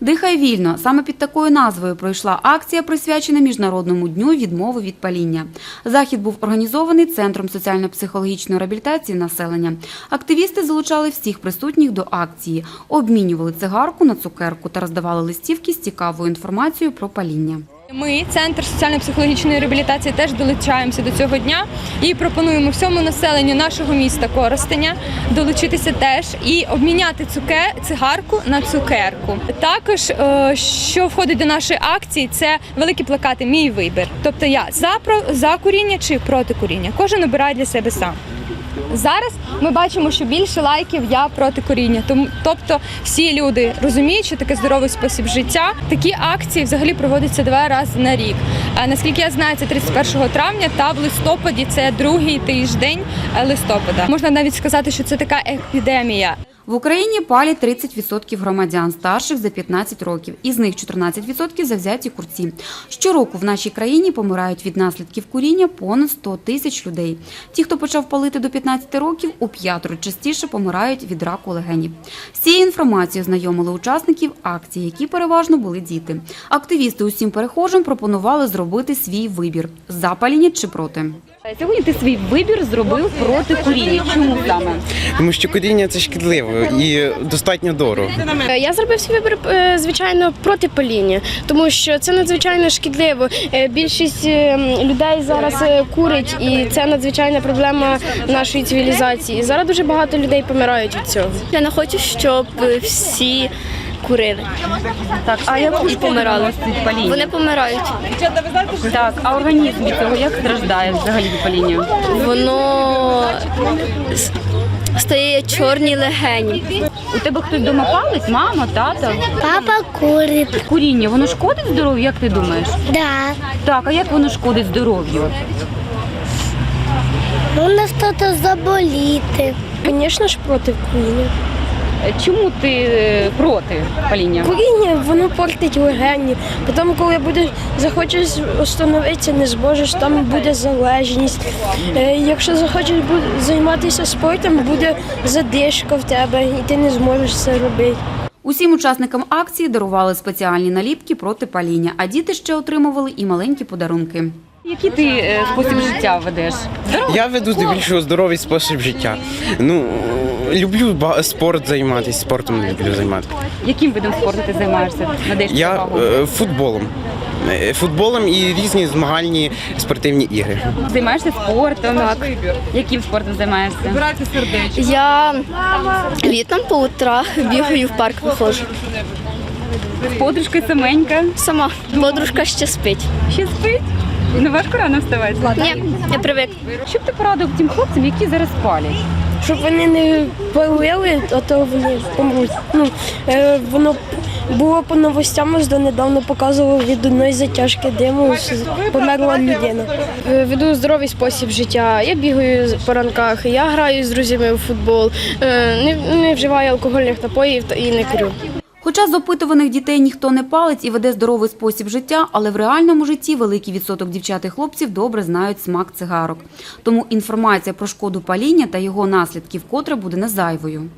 Дихай вільно. Саме під такою назвою пройшла акція, присвячена Міжнародному дню відмови від паління. Захід був організований Центром соціально-психологічної реабілітації населення. Активісти залучали всіх присутніх до акції, обмінювали цигарку на цукерку та роздавали листівки з цікавою інформацією про паління. Ми, центр соціально-психологічної реабілітації, теж долучаємося до цього дня і пропонуємо всьому населенню нашого міста Коростеня долучитися теж і обміняти цуке цигарку на цукерку. Також, е, що входить до нашої акції, це великі плакати Мій вибір. Тобто я за за куріння чи проти куріння. Кожен обирає для себе сам. Зараз ми бачимо, що більше лайків я проти коріння. Тому, тобто, всі люди розуміють, що таке здоровий спосіб життя. Такі акції взагалі проводяться два рази на рік. А наскільки я знаю, це 31 травня та в листопаді це другий тиждень е, листопада. Можна навіть сказати, що це така епідемія. В Україні палять 30% громадян старших за 15 років, із них 14% завзяті курці. Щороку в нашій країні помирають від наслідків куріння понад 100 тисяч людей. Ті, хто почав палити до 15 років, у п'ятеро частіше помирають від раку легенів. З цією інформацією знайомили учасників акції, які переважно були діти. Активісти усім перехожим пропонували зробити свій вибір за паління чи проти. Сьогодні ти свій вибір зробив проти куріння. Чому саме? Тому що куріння це шкідливо і достатньо дорого. Е, Я зробив свій вибір, е, звичайно, проти паління, тому що це надзвичайно шкідливо. Е, Більшість е, людей зараз е, курить, і це надзвичайна проблема нашої цивілізації. Зараз дуже багато людей помирають від цього. Я не хочу, щоб всі курили. Так, а як І помирали. від паління? Вони помирають. Так, а організм від цього як страждає взагалі від паління? Воно стає чорні легені. У тебе хтось вдома палить? Мама, тато? Папа курить. Куріння, воно шкодить здоров'ю, як ти думаєш? Да. Так, а як воно шкодить здоров'ю? Можна щось заболіти. Звісно ж, проти куріння. Чому ти е, проти паління? Куріння воно портить легені. Потім, коли буде захочеш остановитися, не зможеш, там буде залежність. Е, Якщо захочеш займатися спортом, буде задишка в тебе, і ти не зможеш це робити. Усім учасникам акції дарували спеціальні наліпки проти паління, а діти ще отримували і маленькі подарунки. Який ти е, спосіб життя ведеш? Я веду здебільшого здоровий спосіб життя. Ну люблю спорт займатися, спортом не люблю займатися. Яким видом спорту ти займаєшся? Надаєш Я е, футболом. Е, Футболом і різні змагальні спортивні ігри. Займаєшся спортом? Так. Яким спортом займаєшся? Я літом по утрах бігаю в парк виходжу. Подружка саменька. Сама подружка ще спить. Ще спить? Не важко рано вставати? Ні, я привик. Що б ти порадив тим хлопцям, які зараз палять? Щоб вони не палили, а то вони помруть. Ну, е, воно було по новостям, ось донедавна показував від одної затяжки диму, що померла людина. Е, Веду здоровий спосіб життя. Я бігаю по ранках, я граю з друзями у футбол, е, не, не вживаю алкогольних напоїв та- і не курю. Хоча з опитуваних дітей ніхто не палить і веде здоровий спосіб життя, але в реальному житті великий відсоток дівчат і хлопців добре знають смак цигарок. Тому інформація про шкоду паління та його наслідки вкотре буде не зайвою.